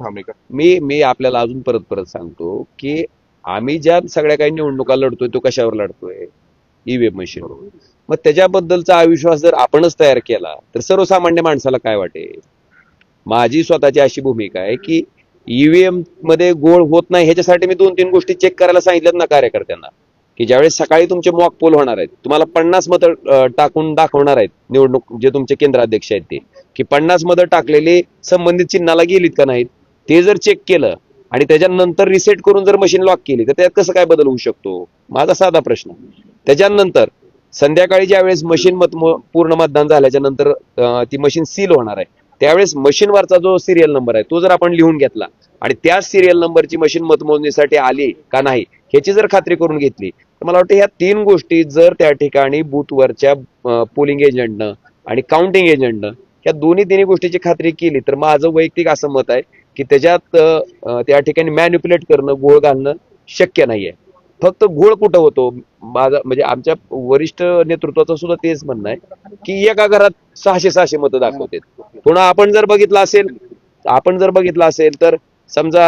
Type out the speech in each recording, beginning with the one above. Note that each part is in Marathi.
मी मी आपल्याला अजून परत परत सांगतो की आम्ही ज्या सगळ्या काही निवडणुका लढतोय तो कशावर लढतोय? ईव्हीएम मशीन मग त्याच्याबद्दलचा अविश्वास जर आपणच तयार केला तर सर्वसामान्य माणसाला काय वाटेल? माझी स्वतःची अशी भूमिका आहे की ईव्हीएममध्ये गोळ होत नाही ह्याच्यासाठी मी दोन तीन गोष्टी चेक करायला सांगितल्यात ना कार्यकर्त्यांना. की ज्यावेळेस सकाळी तुमचे मॉक पोल होणार आहेत तुम्हाला पन्नास मतं टाकून दाखवणार आहेत निवडणूक जे तुमचे केंद्राध्यक्ष आहेत ते की पन्नास मतं टाकलेले संबंधित चिन्हाला गेलीत का नाहीत? ते जर चेक केलं आणि त्याच्यानंतर रिसेट करून जर मशीन लॉक केली तर त्यात कसं काय बदल होऊ शकतो? माझा साधा प्रश्न. त्याच्यानंतर संध्याकाळी ज्यावेळेस मशीन मत पूर्ण मतदान झाल्याच्यानंतर ती मशीन सील होणार आहे. त्यावेळेस मशीनवरचा जो सिरियल नंबर आहे तो जर आपण लिहून घेतला आणि त्याच सिरियल नंबरची मशीन मतमोजणीसाठी आली का नाही ह्याची जर खात्री करून घेतली तर मला वाटतं ह्या तीन गोष्टी जर त्या ठिकाणी बूथवरच्या पोलिंग एजंटनं आणि काउंटिंग एजंटनं ह्या दोन्ही तिन्ही गोष्टीची खात्री केली तर माझं वैयक्तिक असं मत आहे की त्याच्यात त्या ठिकाणी मॅन्युप्युलेट करणं गोळ घालणं शक्य नाहीये. फक्त घोळ कुठं होतो? माझा म्हणजे आमच्या वरिष्ठ नेतृत्वाचं सुद्धा तेच म्हणणं आहे की एका घरात सहाशे सहाशे मतं दाखवते पुन्हा आपण जर बघितलं असेल आपण जर बघितलं असेल तर समजा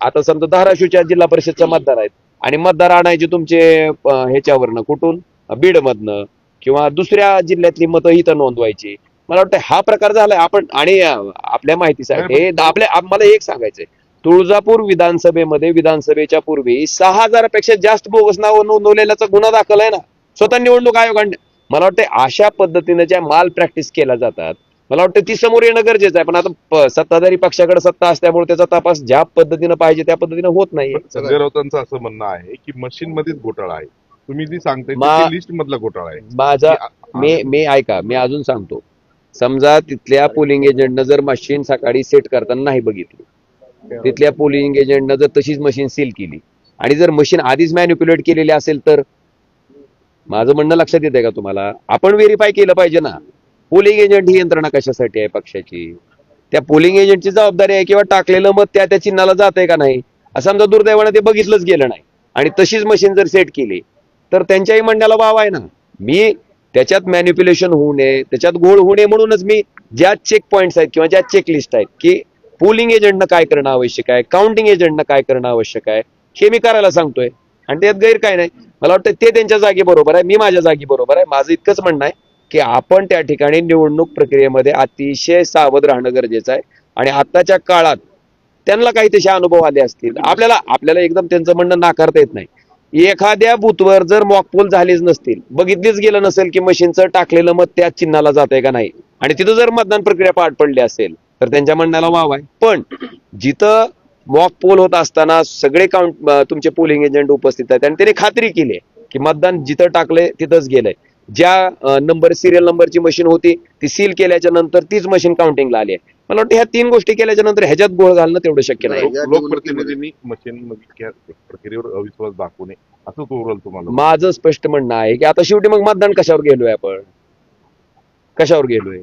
आता समजा धाराशिवच्या जिल्हा परिषदच्या मतदार आहेत आणि मतदार आणायचे तुमचे ह्याच्यावरनं कुठून? बीडमधनं किंवा दुसऱ्या जिल्ह्यातली मतं इथं नोंदवायची. मला वाटतं हा प्रकार झालाय. आपण आणि आपल्या माहितीसाठी हे आपल्या आप- मला एक सांगायचंय. तुळजापूर विधानसभेमध्ये विधानसभेच्या पूर्वी सहा हजारापेक्षा जास्त बोगस नाव नोंदवलेल्याचा गुन्हा दाखल आहे ना. स्वतः निवडणूक आयोगाने. मला वाटतं अशा पद्धतीने ज्या माल प्रॅक्टिस केल्या जातात मला वाटतं ती समोर येणं गरजेचं आहे. पण आता सत्ताधारी पक्षाकडे सत्ता असल्यामुळे त्याचा तपास ज्या पद्धतीनं पाहिजे त्या पद्धतीनं होत नाही संजय राऊतांचं असं म्हणणं आहे की मशीन मध्येच घोटाळा आहे. तुम्ही जी सांगताय मा- लिस्ट मधला घोटाळा आहे. माझा मी मी ऐका मी अजून सांगतो. समजा तिथल्या पोलिंग एजंटनं जर मशीन सकाळी सेट करताना नाही बघितली. तिथल्या पोलिंग एजंटनं जर तशीच मशीन सील केली. आणि जर मशीन आधीच मॅन्युप्युलेट केलेली असेल तर? माझं म्हणणं लक्षात येते का तुम्हाला? आपण व्हेरीफाय केलं पाहिजे ना. पोलिंग एजंट ही यंत्रणा कशासाठी आहे पक्षाची? त्या पोलिंग एजंटची जबाबदारी आहे किंवा टाकलेलं मत त्या त्या चिन्हाला जात आहे का नाही? असं समजा दुर्दैवानं ते बघितलंच गेलं नाही. आणि तशीच मशीन जर सेट केली तर त्यांच्याही म्हणण्याला वाव आहे ना. मी त्याच्यात मॅन्युप्युलेशन होऊ नये त्याच्यात गोळ होऊ नये म्हणूनच मी ज्या चेक पॉईंट्स आहेत किंवा ज्या चेकलिस्ट आहेत की पोलिंग एजंटनं काय करणं आवश्यक आहे काउंटिंग एजंटनं काय करणं आवश्यक आहे हे मी करायला सांगतोय. आणि त्यात गैर काय नाही मला वाटतं ते त्यांच्या जागी बरोबर आहे मी माझ्या जागी बरोबर आहे. माझं इतकंच म्हणणं आहे की आपण त्या ठिकाणी निवडणूक प्रक्रियेमध्ये अतिशय सावध राहणं गरजेचं आहे. आणि आताच्या काळात त्यांना काही तसे अनुभव आले असतील. आपल्याला आपल्याला एकदम त्यांचं म्हणणं नाकारता येत नाही. एखाद्या बूथवर जर मॉकपोल झालीच नसतील बघितलीच गेलं नसेल की मशीनचं टाकलेलं मत त्या चिन्हाला जातंय का नाही? आणि तिथं जर मतदान प्रक्रिया पार पडली असेल तर त्यांच्या म्हणण्याला वाव आहे. पण जिथं मॉक पोल होत असताना सगळे काउंट तुमचे पोलिंग एजंट उपस्थित आहेत आणि त्याने खात्री केली की मतदान जिथं टाकलंय तिथंच गेलंय. ज्या नंबर सिरियल नंबरची मशीन होती ती सील केल्याच्यानंतर तीच मशीन काउंटिंगला आली आहे. मला वाटतं ह्या तीन गोष्टी केल्याच्यानंतर ह्याच्यात गोळ घालणं तेवढं शक्य नाही. लोक- लोकप्रतिनिधींनी मशीन मध्ये प्रक्रियेवर अविश्वास दाखवू नये. असं ओव्हरऑल तुम्हाला माझं स्पष्ट म्हणणं आहे की आता शेवटी मग मतदान कशावर गेलोय आपण? कशावर गेलोय?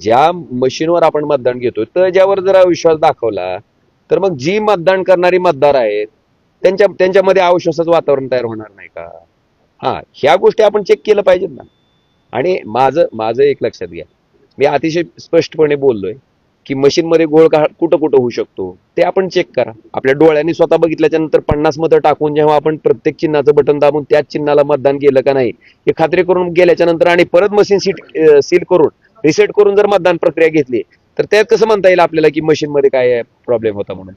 ज्या मशीनवर आपण मतदान घेतोय तर ज्यावर जर विश्वास दाखवला तर मग जी मतदान करणारी मतदार आहेत त्यांच्या त्यांच्यामध्ये अविश्वासाचं वातावरण तयार होणार नाही का? हा ह्या गोष्टी आपण चेक केलं पाहिजेत ना. आणि माझं माझं एक लक्षात घ्या. मी अतिशय स्पष्टपणे बोललोय की मशीनमध्ये गोळ का कुठं कुठं होऊ शकतो ते आपण चेक करा. आपल्या डोळ्यांनी स्वतः बघितल्याच्या नंतर पन्नास मतं टाकून जेव्हा आपण प्रत्येक चिन्हाचं बटन दाबून त्याच चिन्हाला मतदान केलं का नाही हे खात्री करून गेल्याच्यानंतर आणि परत मशीन सीट सील करून रिसेट करून जर मतदान प्रक्रिया घेतली तर त्यात कसं म्हणता येईल आपल्याला की मशीनमध्ये काय प्रॉब्लेम होता म्हणून?